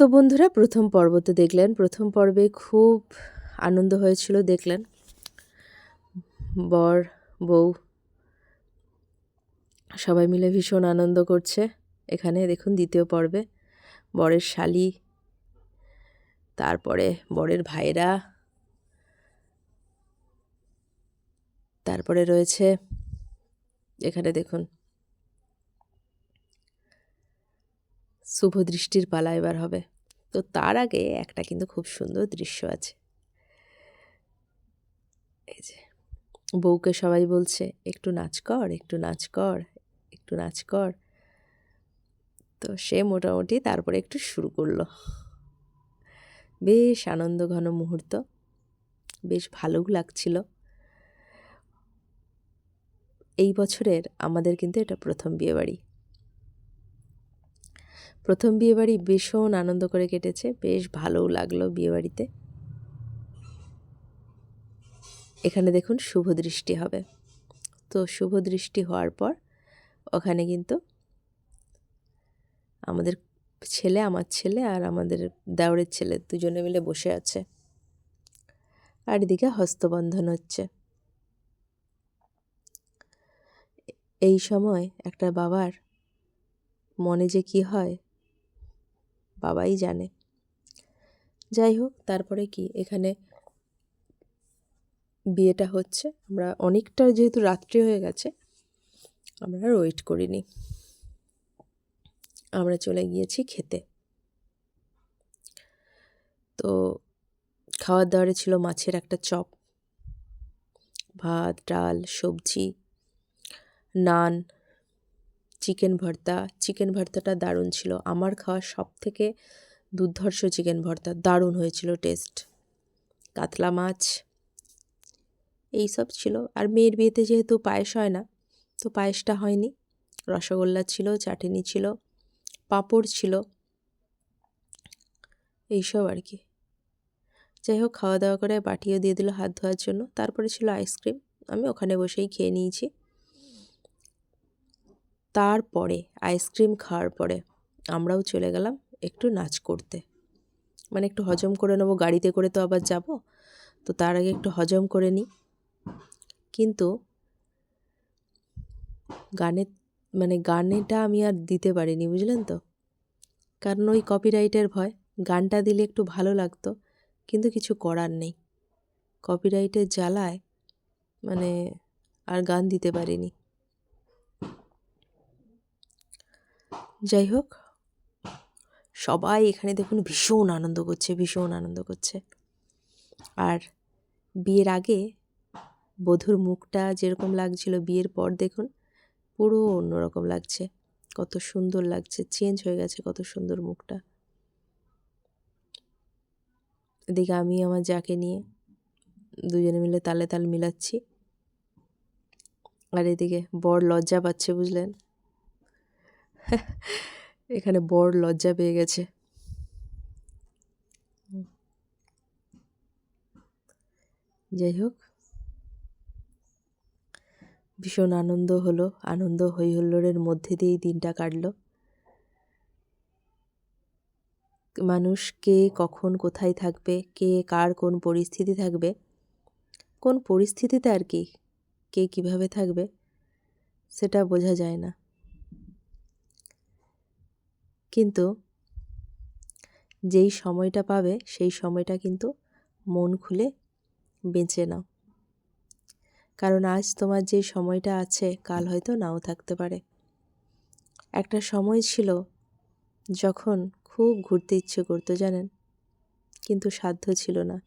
তো বন্ধুরা, প্রথম পর্ব তো দেখলেন। প্রথম পর্বে খুব আনন্দ হয়েছিল, দেখলেন। বর, বউ, সবাই মিলে ভীষণ আনন্দ করছে এখানে। দেখুন, দ্বিতীয় পর্বে বরের শালি, তারপরে বরের ভাইরা, তারপরে রয়েছে, এখানে দেখুন শুভ দৃষ্টির পালা এবার হবে। তো তার আগে একটা কিন্তু খুব সুন্দর দৃশ্য আছে। এই যে, বউকে সবাই বলছে, একটু নাচ কর, একটু নাচ কর, একটু নাচ কর। তো সে মোটামুটি তারপরে একটু শুরু করল। বেশ আনন্দ ঘন মুহূর্ত, বেশ ভালোও লাগছিল। এই বছরের আমাদের কিন্তু এটা প্রথম বিয়েবাড়ি। প্রথম বিয়েবাড়ি ভীষণ আনন্দ করে কেটেছে, বেশ ভালোও লাগল বিয়েবাড়িতে। এখানে দেখুন শুভ দৃষ্টি হবে। তো শুভ দৃষ্টি হওয়ার পর ওখানে কিন্তু আমাদের ছেলে, আমার ছেলে আর আমাদের দেওরের ছেলে দুজনে মিলে বসে আছে। আর এদিকে হস্তবন্ধন হচ্ছে। এই সময় একটা বাবার মনে যে কি হয় বাবাই জানে। যাই হোক, তারপরে কি? এখানে বিয়েটা হচ্ছে। আমরা অনেকটা যেহেতু রাত্রি হয়ে গেছে, আমরা আর ওয়েট করিনি। আমরা চলে গিয়েছি খেতে। তো খাওয়ার দাওয়ারে ছিল মাছের একটা চপ। ভাত, ডাল, সবজি, নান চিকেন ভর্তা। চিকেন ভর্তাটা দারুণ ছিল। আমার খাওয়া সব থেকে দুর্ধর্ষ চিকেন ভর্তা। দারুণ হয়েছিল টেস্ট কাতলা মাছ এই সব ছিল। আর মেয়ের বিয়েতে যেহেতু পায়েস হয় না, তো পায়েসটা হয়নি। রসগোল্লা ছিল, চাটনি ছিল, পাঁপড় ছিল, এইসব আর কি। যাই হোক, খাওয়া দাওয়া করে বাটিও দিয়ে দিল হাত ধোয়ার জন্য। তারপরে ছিল আইসক্রিম আমি ওখানে বসেই খেয়ে নিয়েছি। তারপরে আইসক্রিম খাওয়ার পরে আমরাও চলে গেলাম একটু নাচ করতে। মানে একটু হজম করে নেব, গাড়িতে করে তো আবার যাব, তো তার আগে একটু হজম করে নিই। কিন্তু গানের মানে গানেটা আমি আর দিতে পারিনি, বুঝলেন তো? কারণ ওই কপিরাইটের ভয়, গানটা দিলে একটু ভালো লাগতো, কিন্তু কিছু করার নেই। কপিরাইটের জ্বালায় মানে আর গান দিতে পারিনি। যাই হোক, সবাই এখানে দেখুন ভীষণ আনন্দ করছে, ভীষণ আনন্দ করছে। আর বিয়ের আগে বধুর মুখটা যেরকম লাগছিল বিয়ের পর দেখুন, পুরো অন্যরকম লাগছে। কত সুন্দর লাগছে চেঞ্জ হয়ে গেছে কত সুন্দর মুখটা। এদিকে আমি আমার যাকে নিয়ে দুজনে মিলে তালে তাল মিলাচ্ছি। আর এদিকে বর লজ্জা পাচ্ছে, বুঝলেন? এখানে বর লজ্জা পেয়ে গেছে। যাই হোক, ভীষণ আনন্দ হলো, আনন্দ হই হুল্লোড়ের মধ্যে দিয়েই দিনটা কাটলো। মানুষ কে কখন কোথায় থাকবে, কে কার কোন পরিস্থিতি থাকবে, কোন পরিস্থিতিতে আর কি, কে কীভাবে থাকবে, সেটা বোঝা যায় না। কিন্তু যেই সময়টা পাবে, সেই সময়টা কিন্তু মন খুলে বেঁচে নাও। কারণ আজ তোমার যে সময়টা আছে, কাল হয়তো নাও থাকতে পারে। একটা সময় ছিল যখন খুব ঘুরতে ইচ্ছে করতো, জানেন? কিন্তু সাধ্য ছিল না।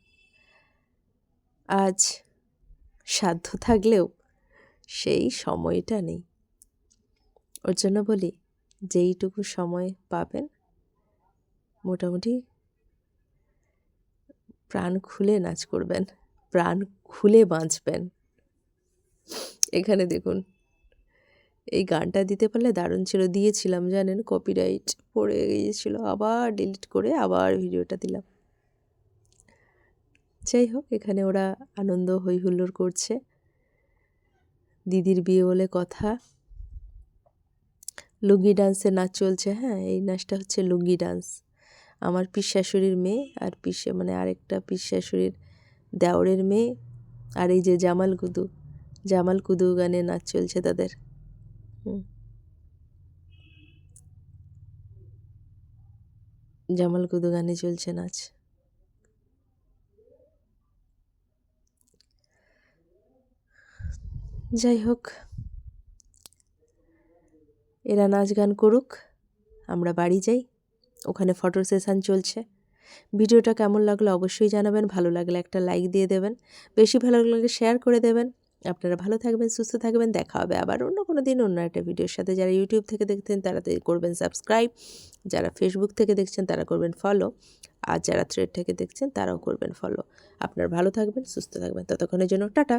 আজ সাধ্য থাকলেও সেই সময়টা নেই। ওর জন্য বলি যেইটুকু সময় পাবেন, মোটামুটি প্রাণ খুলে নাচ করবেন, প্রাণ খুলে বাঁচবেন। এখানে দেখুন, এই গানটা দিতে পারলে দারুণ ছিল। দিয়েছিলাম, জানেন কপিরাইট পড়ে গিয়েছিল, আবার ডিলিট করে আবার ভিডিওটা দিলাম। যাই হোক, এখানে ওরা আনন্দ হই হুল্লোড় করছে। দিদির বিয়ে বলে কথা। লুঙ্গি ডান্সের নাচ চলছে হ্যাঁ এই নাচটা হচ্ছে লুঙ্গি ডান্স। আমার পিস শাশুড়ির মেয়ে আর পিসে মানে আরেকটা পিস শাশুড়ির দেওরের মেয়ে আর এই যে জামাল কুদু জামাল কুদু গানে নাচ চলছে তাদের। জামাল কুদু গানে চলছে নাচ। যাই হোক এরা নাচ গান করুক, আমরা বাড়ি যাই, ওখানে ফটো সেশন চলছে। ভিডিওটা কেমন লাগল অবশ্যই জানাবেন, ভালো লাগলে একটা লাইক দিয়ে দেবেন, বেশি ভালো লাগলে শেয়ার করে দেবেন। আপনারা ভালো থাকবেন, সুস্থ থাকবেন, দেখা হবে আবার অন্য কোনো দিন অন্য একটা ভিডিওর সাথে। যারা ইউটিউব থেকে দেখতেন তারা করবেন সাবস্ক্রাইব যারা ফেসবুক থেকে দেখছেন, তারা করবেন ফলো আর যারা থ্রেড থেকে দেখছেন, তারাও করবেন ফলো আপনার ভালো থাকবেন, সুস্থ থাকবেন, ততক্ষণের জন্য টাটা।